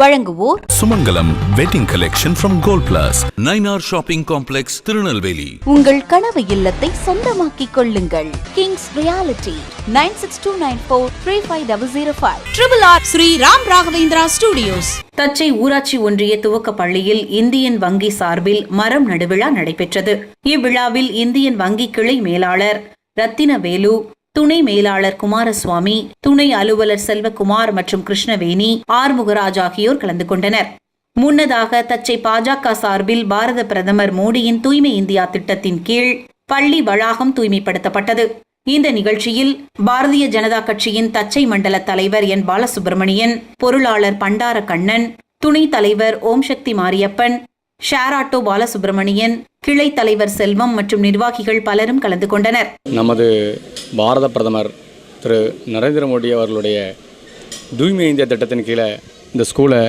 வழங்குவோர் Sumangalam wedding collection from Gold Plus. Nainar shopping complex Tirunelveli. உங்கள் கனவு இல்லத்தை சொந்தமாக்கிக் கொள்ளுங்கள். Kings Reality nine six two nine four three five double zero five triple R Sri Ram Raghavendra studios Thachai ஊராட்சி ஒன்றிய துவக்க பள்ளியில் இந்தியன் வங்கி சார்பில் மரம் நடுவிழா நடைபெற்றது. இவ்விழாவில் இந்தியன் வங்கி கிளை மேலாளர் ரத்தினவேலு துணை மேலாளர் குமாரசுவாமி துணை அலுவலர் செல்வகுமார் மற்றும் கிருஷ்ணவேணி ஆர்முகராஜ் ஆகியோர் கலந்து கொண்டனர். முன்னதாக தச்சை பாஜக சார்பில் பாரத பிரதமர் மோடியின் தூய்மை இந்தியா திட்டத்தின் கீழ் பள்ளி வளாகம் தூய்மைப்படுத்தப்பட்டது. இந்த நிகழ்ச்சியில் பாரதிய ஜனதா கட்சியின் தச்சை மண்டல தலைவர் என் பாலசுப்பிரமணியன் பொருளாளர் பண்டார கண்ணன் துணைத் தலைவர் ஓம் சக்தி மாரியப்பன் ஷேர் ஆட்டோ பாலசுப்பிரமணியன் கிளை தலைவர் செல்வம் மற்றும் நிர்வாகிகள் பலரும் கலந்து கொண்டனர். நமது பாரத பிரதமர் திரு நரேந்திர மோடி அவர்களுடைய தூய்மை இந்தியா திட்டத்தின் கீழே இந்த ஸ்கூலை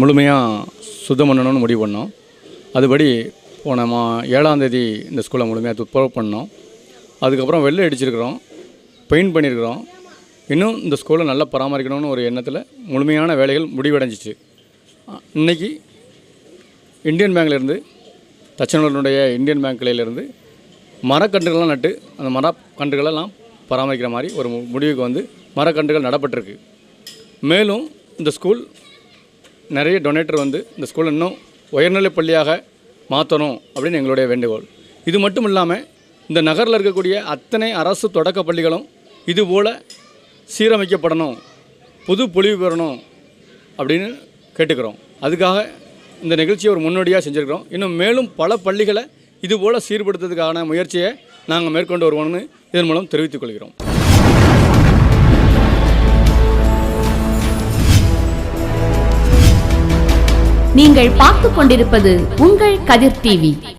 முழுமையாக சுத்தம் பண்ணணும்னு முடிவு பண்ணோம். அதுபடி போன மா ஏழாந்தேதி இந்த ஸ்கூலை முழுமையாக துப்புரவு பண்ணோம். அதுக்கப்புறம் வெள்ளை அடிச்சிருக்கிறோம் பெயிண்ட் பண்ணியிருக்கிறோம் இன்னும் இந்த ஸ்கூலை நல்லா பராமரிக்கணும்னு ஒரு எண்ணத்தில் முழுமையான வேலைகள் முடிவடைஞ்சிச்சு. இன்றைக்கி இன்னைக்கு இந்தியன் பேங்க்லேருந்து தச்சனூரினுடைய இந்தியன் பேங்க் கிளையிலேருந்து மரக்கன்றுகள்லாம் நட்டு அந்த மரக்கன்றுகளெல்லாம் பராமரிக்கிற மாதிரி ஒரு முடிவுக்கு வந்து மரக்கன்றுகள் நடப்பட்டிருக்கு. மேலும் இந்த ஸ்கூல் நிறைய டொனேட்டர் வந்து இந்த ஸ்கூல் இன்னும் உயர்நிலைப் பள்ளியாக மாற்றணும் அப்படின்னு எங்களுடைய வேண்டுகோள். இது மட்டும் இல்லாமல் இந்த நகரில் இருக்கக்கூடிய அத்தனை அரசு தொடக்க பள்ளிகளும் இதுபோல் சீரமைக்கப்படணும் புது பொலிவு பெறணும் அப்படின்னு கேட்டுக்கிறோம். அதுக்காக இந்த நிகழ்ச்சியை ஒரு முன்னோடியாக செஞ்சுருக்கிறோம். இன்னும் மேலும் பல பள்ளிகளை இதுபோல் சீர்படுத்துறதுக்கான முயற்சியை நாங்கள் மேற்கொண்டு வருவோம்னு இதன் மூலம் தெரிவித்துக் கொள்கிறோம். நீங்கள் பார்த்துக் கொண்டிருப்பது உங்கள் கதிர் டிவி.